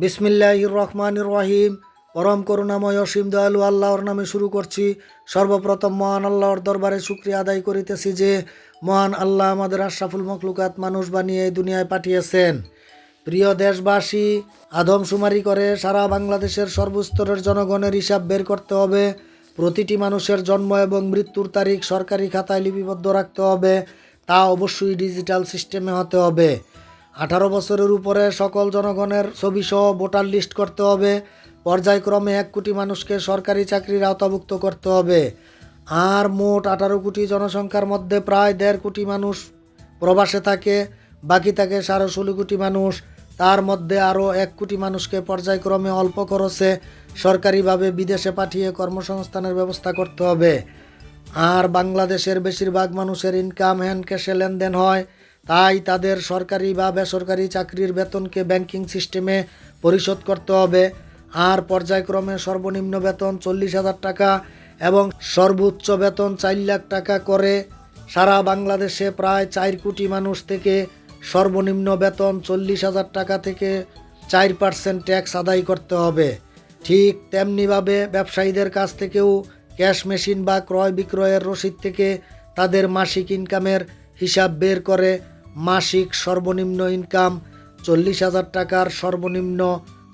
বিসমিল্লাহ রহমান রহিম। পরম করুণাময় অসীম দয়ালু আল্লাহর নামে শুরু করছি। সর্বপ্রথম মহান আল্লাহর দরবারে শুক্রিয়া আদায় করিতেছি যে, মহান আল্লাহ আমাদের আশরাফুল মখলুকাত মানুষ বানিয়ে এই দুনিয়ায় পাঠিয়েছেন। প্রিয় দেশবাসী আদমশুমারি করে সারা বাংলাদেশের সর্বস্তরের জনগণের হিসাব বের করতে হবে। প্রতিটি মানুষের জন্ম এবং মৃত্যুর তারিখ সরকারি খাতায় লিপিবদ্ধ রাখতে হবে। তা অবশ্যই ডিজিটাল সিস্টেমে হতে হবে। আঠারো বছরের উপরে সকল জনগণের ছবিসহ ভোটার লিস্ট করতে হবে। পর্যায়ক্রমে এক কোটি মানুষকে সরকারি চাকরির আওতাভুক্ত করতে হবে। আর মোট আঠারো কোটি জনসংখ্যার মধ্যে প্রায় দেড় কোটি মানুষ প্রবাসে থাকে, বাকি থাকে সাড়ে ষোলো কোটি মানুষ। তার মধ্যে আরও এক কোটি মানুষকে পর্যায়ক্রমে অল্প খরচে সরকারিভাবে বিদেশে পাঠিয়ে কর্মসংস্থানের ব্যবস্থা করতে হবে। আর বাংলাদেশের বেশিরভাগ মানুষের ইনকাম হ্যান্ড ক্যাশে লেনদেন হয়। তাই তাদের সরকারি বা বেসরকারি চাকরির বেতনকে ব্যাংকিং সিস্টেমে পরিশোধ করতে হবে। আর পর্যায়ক্রমে সর্বনিম্ন বেতন চল্লিশ হাজার টাকা এবং সর্বোচ্চ বেতন চার লাখ টাকা করে। সারা বাংলাদেশে প্রায় চার কোটি মানুষ থেকে সর্বনিম্ন বেতন চল্লিশ হাজার টাকা থেকে চার পার্সেন্ট ট্যাক্স আদায় করতে হবে। ঠিক তেমনিভাবে ব্যবসায়ীদের কাছ থেকেও ক্যাশ মেশিন বা ক্রয় বিক্রয়ের রসিদ থেকে তাদের মাসিক ইনকামের হিসাব বের করে, মাসিক সর্বনিম্ন ইনকাম চল্লিশ হাজার টাকার সর্বনিম্ন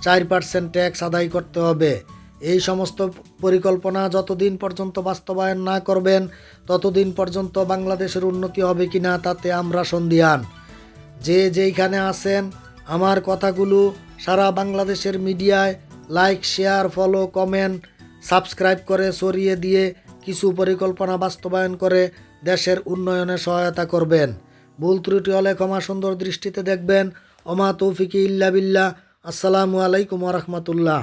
চার পার্সেন্ট ট্যাক্স আদায় করতে হবে। এই সমস্ত পরিকল্পনা যতদিন পর্যন্ত বাস্তবায়ন না করবেন, ততদিন পর্যন্ত বাংলাদেশের উন্নতি হবে কি না তাতে আমরা সন্দিহান। যে যেইখানে আছেন, আমার কথাগুলো সারা বাংলাদেশের মিডিয়ায় like, share, follow, comment, subscribe করে সরিয়ে দিয়ে কিছু পরিকল্পনা বাস্তবায়ন করে দেশের উন্নয়নে সহায়তা করবেন। ভুল ত্রুটি হলে ক্ষমা সুন্দর দৃষ্টিতে দেখবেন। অমা তৌফিকি ইল্লা বিল্লা আসসালামু আলাইকুম রহমতুল্লাহ।